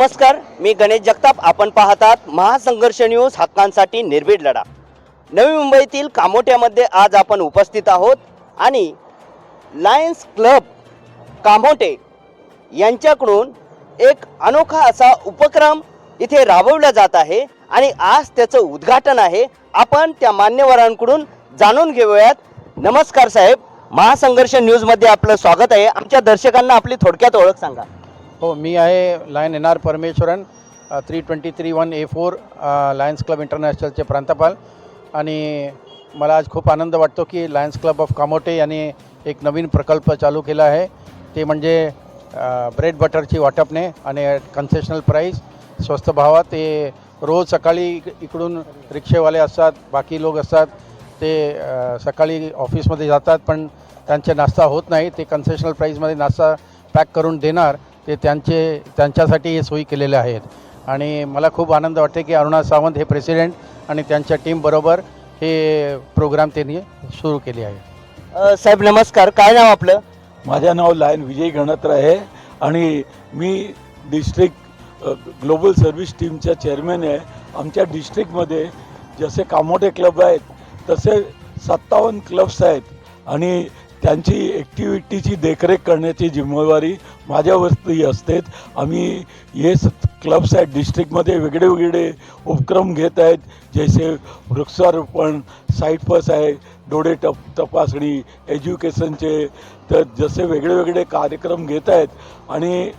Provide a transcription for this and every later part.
नमस्कार मी गणेश जगताप. आपण पाहतात महासंघर्ष न्यूज हक्कांसाठी निर्भीड लढा. नवी मुंबईतील कामोट्यामध्ये आज आपण उपस्थित आहोत आणि लायन्स क्लब कामोटे यांच्याकडून एक अनोखा असा उपक्रम इथे राबवला जात आहे आणि आज त्याचं उद्घाटन आहे. आपण त्या मान्यवरांकडून जाणून घेऊयात. नमस्कार साहेब महासंघर्ष न्यूजमध्ये आपलं स्वागत आहे. आमच्या दर्शकांना आपली थोडक्यात ओळख सांगा. हो मी आहे lion N R Parameswaran three twenty three one A four lions club इंटरनॅशनलचे प्रांतपाल. आणि मला आज खूप आनंद वाटतो की लायन्स क्लब ऑफ कामोटे यांनी एक नवीन प्रकल्प चालू केला आहे. ते म्हणजे ब्रेड बटरची वाटपणे आणि कन्सेशनल प्राईस स्वस्त भावात. ते रोज सकाळी इक इकडून रिक्षेवाले असतात बाकी लोक असतात. ते सकाळी ऑफिसमध्ये जातात पण त्यांचे नाश्ता होत नाही. ते कन्सेशनल प्राईजमध्ये नाश्ता पॅक करून देणार. ते त्यांचे त्यांच्यासाठी हे सोयी केलेले आहेत. आणि मला खूप आनंद वाटते की अरुणा सावंत हे प्रेसिडेंट आणि त्यांच्या टीमबरोबर हे प्रोग्राम त्यांनी सुरू केले आहे. साहेब नमस्कार. काय नाव आपलं? माझं नाव लायन विजय गणत्र आहे आणि मी डिस्ट्रिक्ट ग्लोबल सर्व्हिस टीमचा चेअरमॅन आहे. आमच्या डिस्ट्रिक्टमध्ये जसे कामोटे क्लब आहेत तसे सत्तावन्न क्लब्स आहेत. आणि त्यांची ॲक्टिव्हिटीची देखरेख करण्याची जिम्मेवारी माझ्यावरती असते आम्ही हे क्लब्स आहेत डिस्ट्रिक्टमध्ये वेगळे वेगळे उपक्रम घेत आहेत. जसे वृक्षारोपण साईट पस आहे डोळे टप तपासणी एज्युकेशनचे तर जसे वेगळे वेगळे कार्यक्रम घेत आहेत. आणि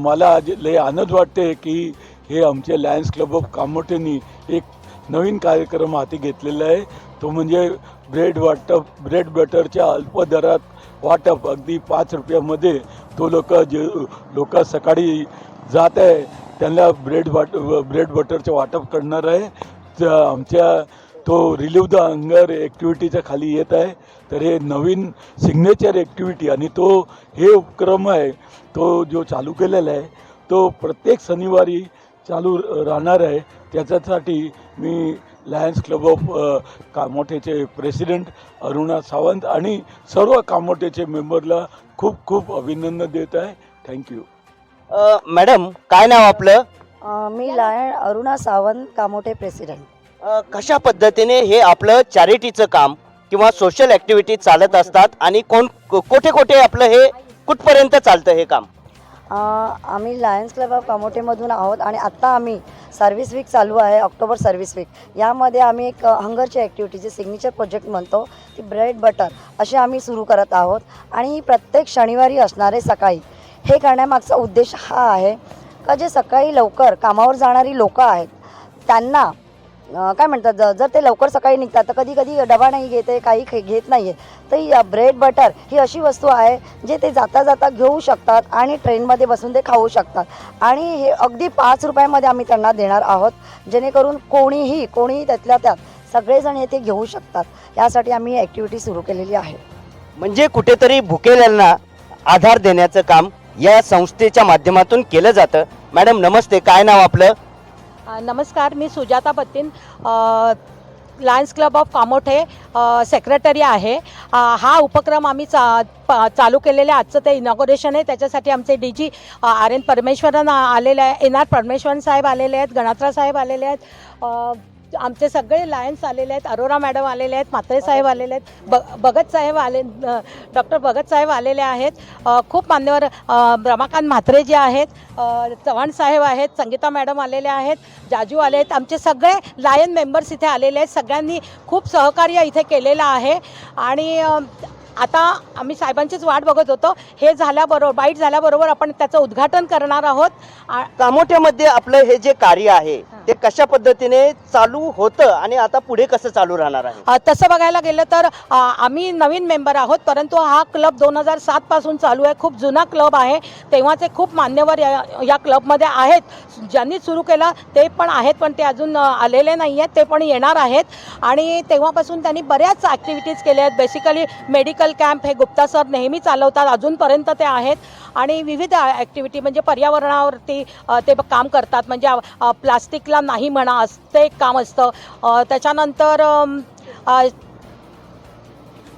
मला आज लय आनंद वाटते की हे आमचे लायन्स क्लब ऑफ कामोटेनी एक नवीन कार्यक्रम हाती घेतलेला आहे. तो म्हणजे ब्रेड वाटप ब्रेड बटरच्या अल्प दरात वाटप. अगदी पाच रुपयामध्ये तो लोक जे लोक सकाळी जात आहे. त्यांना ब्रेड वाट ब्रेड बटरचं वाटप करणार आहे. तर आमच्या तो रिलीव्ह द अंगर ॲक्टिव्हिटीच्या खाली येत आहे. तर हे नवीन सिग्नेचर ॲक्टिव्हिटी आणि तो हे उपक्रम आहे. तो जो चालू केलेला आहे तो प्रत्येक शनिवारी चालू राहणार आहे. त्याच्यासाठी मी लायन्स क्लब ऑफ कामोठेचे प्रेसिडेंट अरुणा सावंत आणि सर्व कामोठेचे मेंबरला खूप खूप अभिनंदन देत आहे. थँक्यू मॅडम काय नाव आपलं? मी लायन अरुणा सावंत कामोटे प्रेसिडेंट कशा पद्धतीने हे आपलं चॅरिटीचं काम किंवा सोशल ॲक्टिव्हिटी चालत असतात आणि कोण कोठे कोठे आपलं हे कुठपर्यंत चालतं हे काम? आम्ही लायन्स क्लब ऑफ कामोटेमधून आहोत आणि आत्ता आम्ही सर्व्हिस वीक चालू आहे ऑक्टोबर सर्व्हिस वीक यामध्ये आम्ही एक हंगरची ॲक्टिव्हिटी जे सिग्नेचर प्रोजेक्ट म्हणतो ती ब्रेड बटर असे आम्ही सुरू करत आहोत. आणि प्रत्येक शनिवारी असणारे सकाळी हे करण्यामागचा उद्देश हा आहे का जे सकाळी लवकर कामावर जाणारी लोकं आहेत त्यांना काय म्हणतात जर ते लवकर सकाळी निघतात तर कधी कधी डबा नाही घेते काही घेत नाही आहे. तर ब्रेड बटर ही अशी वस्तू आहे जे ते जाता जाता घेऊ शकतात आणि ट्रेनमध्ये बसून ते खाऊ शकतात. आणि हे अगदी पाच रुपयामध्ये आम्ही त्यांना देणार आहोत जेणेकरून कोणीही कोणीही त्यातल्या त्यात सगळेजण येथे घेऊ शकतात. यासाठी आम्ही ॲक्टिव्हिटी सुरू केलेली आहे. म्हणजे कुठेतरी भुकेल्यांना आधार देण्याचं काम या संस्थेच्या माध्यमातून केलं जातं. मॅडम नमस्ते. काय नाव आपलं? नमस्कार मी Sujata Battin lions club of Kamothe secretary आहे. हा उपक्रम आम्ही चा चालू केलेले आजचं ते इनॉग्रेशन आहे. त्याच्यासाठी आमचे D G R N Parameswaran आलेले आहे. एन आर परमेश्वरन साहेब आलेले आहेत. गणात्रा साहेब आलेले आहेत. आमचे सगळे लायन्स आलेले आहेत अरोरा मॅडम आलेले आहेत म्हात्रे साहेब आलेले आहेत ब भगत साहेब आले डॉक्टर भगत साहेब आलेले आहेत. खूप मान्यवर रमाकांत म्हात्रे जे आहेत चव्हाण साहेब आहेत संगीता मॅडम आलेले आहेत जाजू आले आहेत. आमचे सगळे लायन मेंबर्स इथे आलेले आहेत. सगळ्यांनी खूप सहकार्य इथे केलेलं आहे. आणि आता आम्ही साहेबांचीच वाट बघत होतो. हे झाल्याबरोबर बाईट झाल्याबरोबर आपण त्याचं उद्घाटन करणार आहोत. कामोठ्यामध्ये आपलं हे जे कार्य आहे ते कशा पद्धतीने चालू होतं आणि आता पुढे कसं चालू राहणार आहे? तसं बघायला गेलं तर आम्ही नवीन मेंबर आहोत परंतु हा क्लब दोन हजार सातपासून चालू आहे. खूप जुना क्लब आहे. तेव्हाचे खूप मान्यवर या या क्लबमध्ये आहेत. ज्यांनी सुरू केला ते पण आहेत पण ते अजून आलेले नाही आहेत ते पण येणार आहेत. आणि तेव्हापासून त्यांनी बऱ्याच ॲक्टिव्हिटीज केल्या आहेत. बेसिकली मेडिकल कॅम्प हे गुप्ता सर नेहमी चालवतात. अजूनपर्यंत ते आहेत. आणि विविध ॲक्टिव्हिटी म्हणजे पर्यावरणावरती ते काम करतात. म्हणजे अ, प्लास्टिकला नाही म्हणा असं ते एक काम असतं. त्याच्यानंतर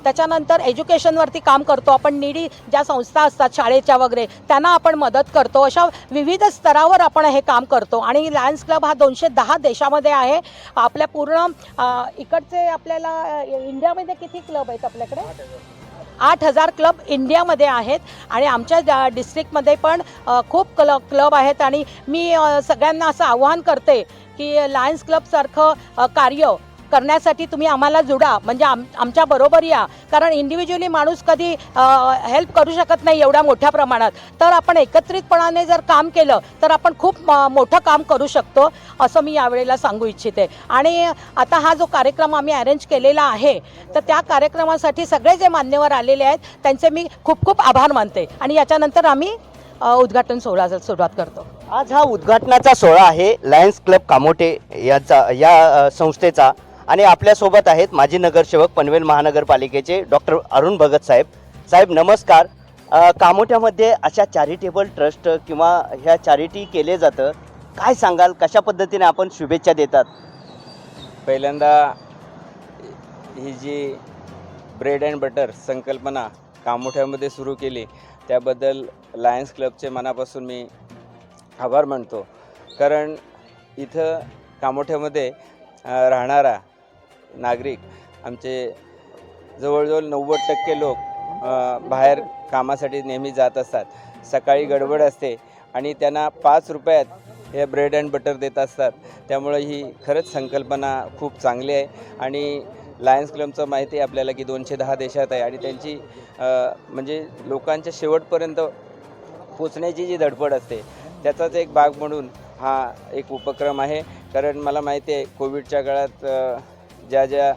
त्याच्यानंतर एज्युकेशनवरती काम करतो. आपण निडी ज्या संस्था असतात शाळेच्या वगैरे त्यांना आपण मदत करतो. अशा विविध स्तरावर आपण हे काम करतो. आणि लायन्स क्लब हा दोनशे दहा देशामध्ये आहे. आपल्या पूर्ण इकडचे आपल्याला इंडियामध्ये किती क्लब आहेत आपल्याकडे? आठ हजार क्लब इंडियामध्ये आहेत आणि आमच्या डिस्ट्रिक्टमध्ये पण खूप क्लब क्लब आहेत आणि मी सगळ्यांना असं आव्हान करते की लायन्स क्लबसारखं कार्य करण्यासाठी तुम्ही आम्हाला जुडा. म्हणजे आम आमच्या बरोबर या. कारण इंडिव्हिज्युअली माणूस कधी हेल्प करू शकत नाही एवढ्या मोठ्या प्रमाणात. तर आपण एकत्रितपणाने जर काम केलं तर आपण खूप मोठं काम करू शकतो असं मी यावेळेला सांगू इच्छिते. आणि आता हा जो कार्यक्रम आम्ही अरेंज केलेला आहे तर त्या कार्यक्रमासाठी सगळे जे मान्यवर आलेले आहेत त्यांचे मी खूप खूप आभार मानते. आणि याच्यानंतर आम्ही उद्घाटन सोहळा सुरुवात करतो. आज हा उद्घाटनाचा सोहळा आहे लायन्स क्लब कामोटे याचा या संस्थेचा. आणि आपल्यासोबत आहेत माजी नगरसेवक पनवेल महानगरपालिकेचे डॉक्टर अरुण भगत साहेब. साहेब नमस्कार. कामोठ्यामध्ये अशा चॅरिटेबल ट्रस्ट किंवा ह्या चॅरिटी केले जातं. काय सांगाल? कशा पद्धतीने आपण शुभेच्छा देतात? पहिल्यांदा ही जी ब्रेड अँड बटर संकल्पना कामोठ्यामध्ये सुरू केली त्याबद्दल लायन्स क्लबचे मनापासून मी आभार मानतो. कारण इथं कामोठ्यामध्ये राहणारा नागरिक आमचे जवळजवळ नव्वद टक्के लोक बाहेर कामासाठी नेहमी जात असतात. सकाळी गडबड असते आणि त्यांना पाच रुपयात हे ब्रेड अँड बटर देत असतात. त्यामुळे ही खरंच संकल्पना खूप चांगली आहे आणि लायन्स क्लबचं माहिती आहे आपल्याला की दोनशे दहा देशात आहे आणि त्यांची म्हणजे लोकांच्या शेवटपर्यंत पोचण्याची जी धडपड असते त्याचाच एक भाग म्हणून हा एक उपक्रम आहे. कारण मला माहिती आहे कोविडच्या काळात ज्या ज्या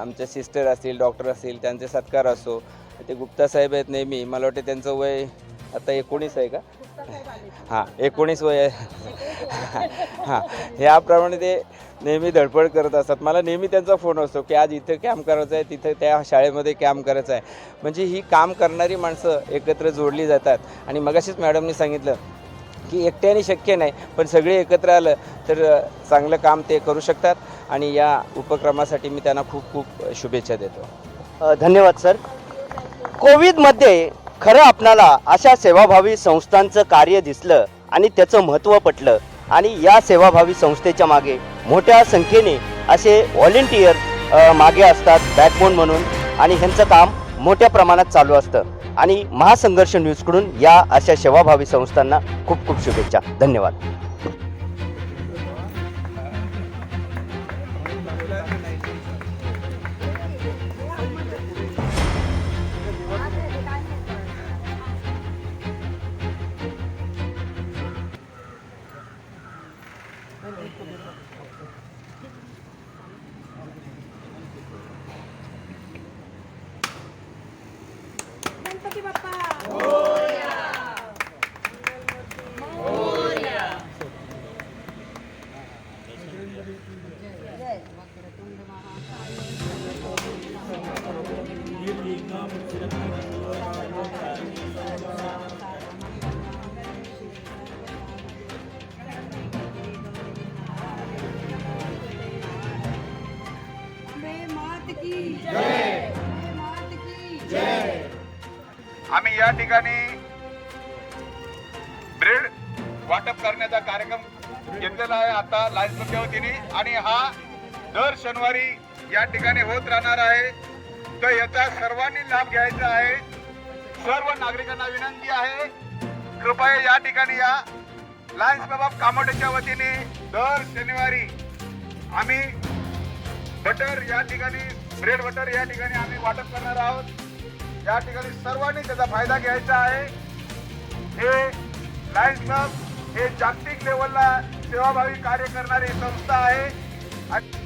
आमच्या सिस्टर असतील डॉक्टर असतील त्यांचे सत्कार असो ते गुप्ता साहेब आहेत नेहमी. मला वाटते त्यांचं वय आता एकोणीस आहे का? हां एकोणीस वय आहे. हां ह्याप्रमाणे ते नेहमी धडपड करत असतात. मला नेहमी त्यांचा फोन असतो की आज इथं कॅम्प करायचं आहे तिथं त्या शाळेमध्ये कॅम्प करायचं आहे. म्हणजे ही काम करणारी माणसं एकत्र जोडली जातात. आणि मगाशीच मॅडमनी सांगितलं की एकट्याने शक्य नाही पण सगळे एकत्र आलं तर चांगलं काम ते करू शकतात आणि या उपक्रमासाठी मी त्यांना खूप खूप शुभेच्छा देतो. धन्यवाद सर. कोविडमध्ये खरं आपणाला अशा सेवाभावी संस्थांचं कार्य दिसलं आणि त्याचं महत्त्व पटलं आणि या सेवाभावी संस्थेच्या मागे मोठ्या संख्येने असे व्हॉलेंटियर मागे असतात बॅकबोन म्हणून आणि ह्यांचं काम मोठ्या प्रमाणात चालू असतं. आणि महासंघर्ष न्यूजकडून या अशा सेवाभावी संस्थांना खूप खूप शुभेच्छा. धन्यवाद. आम्ही ठिकाणी ब्रेड वाटप करण्याचा कार्यक्रम घेतलेला आहे आता लायन्स वतीने आणि हा दर शनिवारी या ठिकाणी होत राहणार आहे. तर याचा सर्वांनी लाभ घ्यायचा आहे. सर्व नागरिकांना विनंती आहे. कृपया या ठिकाणी या. लायन्स बाबा कामोटेच्या वतीने दर शनिवारी आम्ही बटर या ठिकाणी ब्रेड बटर या ठिकाणी आम्ही वाटप करणार आहोत. या ठिकाणी सर्वांनी त्याचा फायदा घ्यायचा आहे. हे लायन्स क्लब हे जागतिक लेवलला सेवाभावी कार्य करणारी संस्था आहे. आणि